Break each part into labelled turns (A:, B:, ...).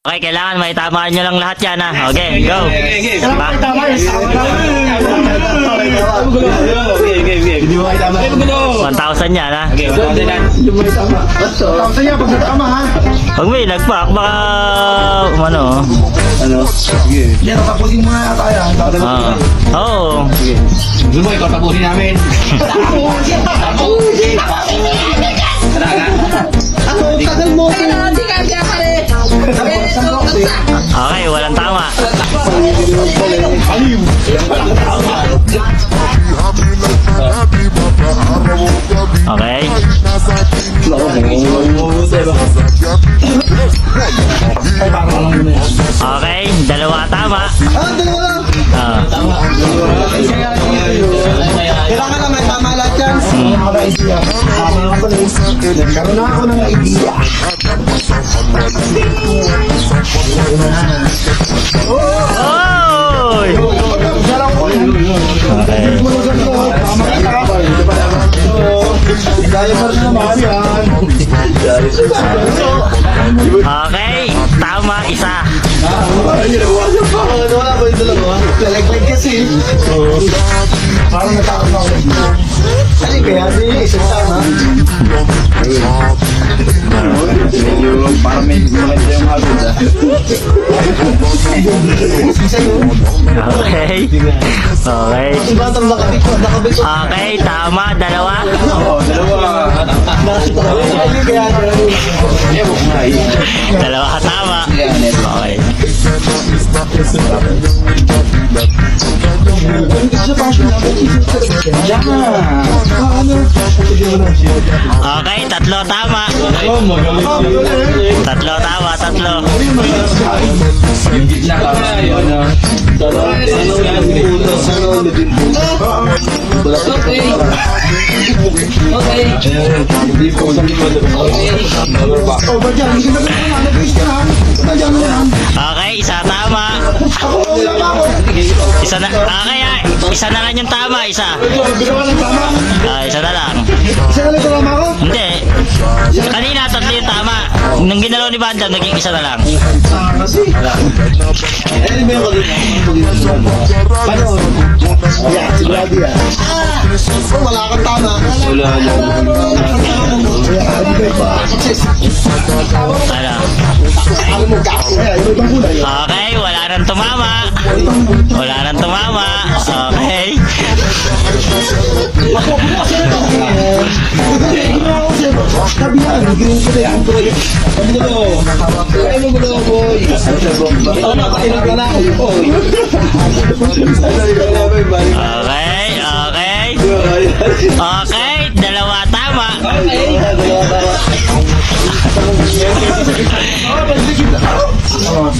A: Okay, kailangan may tamaan nyo lang lahat yan ha. Okay, go. Ba?
B: Tama.
A: 1,000 yan ha.
B: Tama niya pag natama ha.
A: Pag may nagpak, baka ano.
B: Ano? Sige. Hindi, tapusin mo na tayo.
A: Ah. Oo.
B: Gusto mo, ikaw tapusin namin. Ano, tagal mo.
A: Okay, walang tama. Okay. Okay, dalawa tama.
B: Ah, dalawa lang.
A: Ah.
B: Kailangan naman tama lahat yan. Nagkaroon na ako ng idea.
A: Oy! Okay.
B: Dahil pa rin naman yan.
A: Okay, tama isa.
B: Wala ba yung dalawa? Lalaglag kasi. Parang natakot ako. Ano kaya? Hindi, isang tama. Medyo parang medyo maganda
A: Okay. Okay. Okay, tama, dalawa.
B: Oo, dalawa.
A: Dalawa tama. Okay. Okay, tatlo tama. Tatlo tama, tatlo.
B: Yan? Hindi ka ka ha? Ba't yan yan?
A: Okay, isa tama. Isa na, okay, ah, isa na lang yung tama, isa. Ah, isa na lang.
B: Isa na lang tama ako.
A: Hindi. Kanina, tatlo yung tama. Nung ginalaw ni Bandam, naging isa na lang.
B: Paano? Yeah, sigurado yan. Wala kang tama. Wala lang. Kaya, ano.
A: Okay, wala nang tumama. Wala nang tumama. Okay. Okay, okay. Okay, dalawa tama.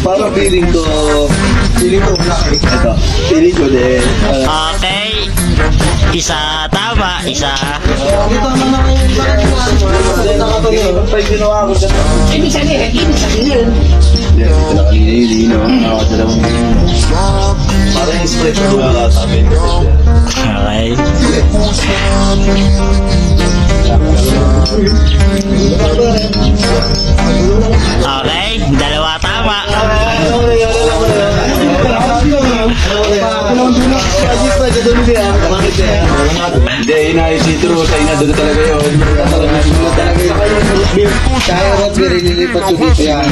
B: Para feeling ko, feeling ko eh. Ito, feeling ko din.
A: Okay. Isa tama, isa.
B: Ito naman na yung bakit nga. Hindi nakatuloy. Pag ginawa ko dyan. Ibig sabihin, ibig sabihin. Hindi, ito nakalilino. Ako dalawang. Parang yung split ko nakatabi.
A: Okay. Okay, dalawa tama.
B: Hindi, inayos si True. Sa ina, doon talaga yun. Kaya rin, pinililipat ko dito yan.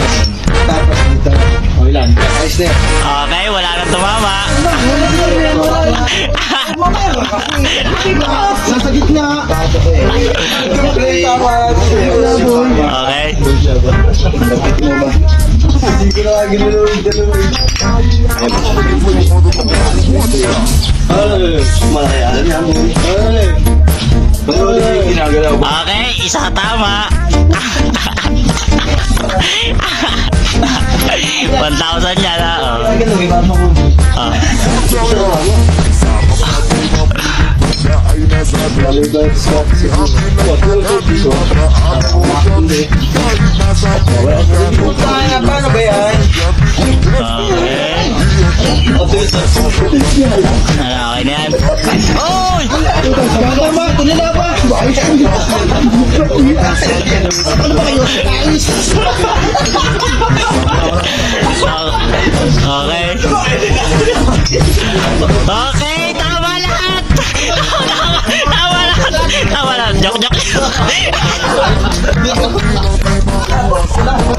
B: Tapos dito. O ilan? Ayos na.
A: Okay, wala nang tumama.
B: Nasa gitna. Okay. Tama.
A: Okay.
B: Hindi ko na ginalaw yung dalawa. Ay, malaki alam niya mo. Ay. Ay. Ginagalaw ko.
A: Okay, isa tama. 1,000 yan ha. Oh. Oh.
B: Paano ba yan?
A: Ano, okay na yan? Oy!
B: Bata ba? Tuloy na ba? Ano ba kayo?
C: Okay.
A: Okay. Hahaha.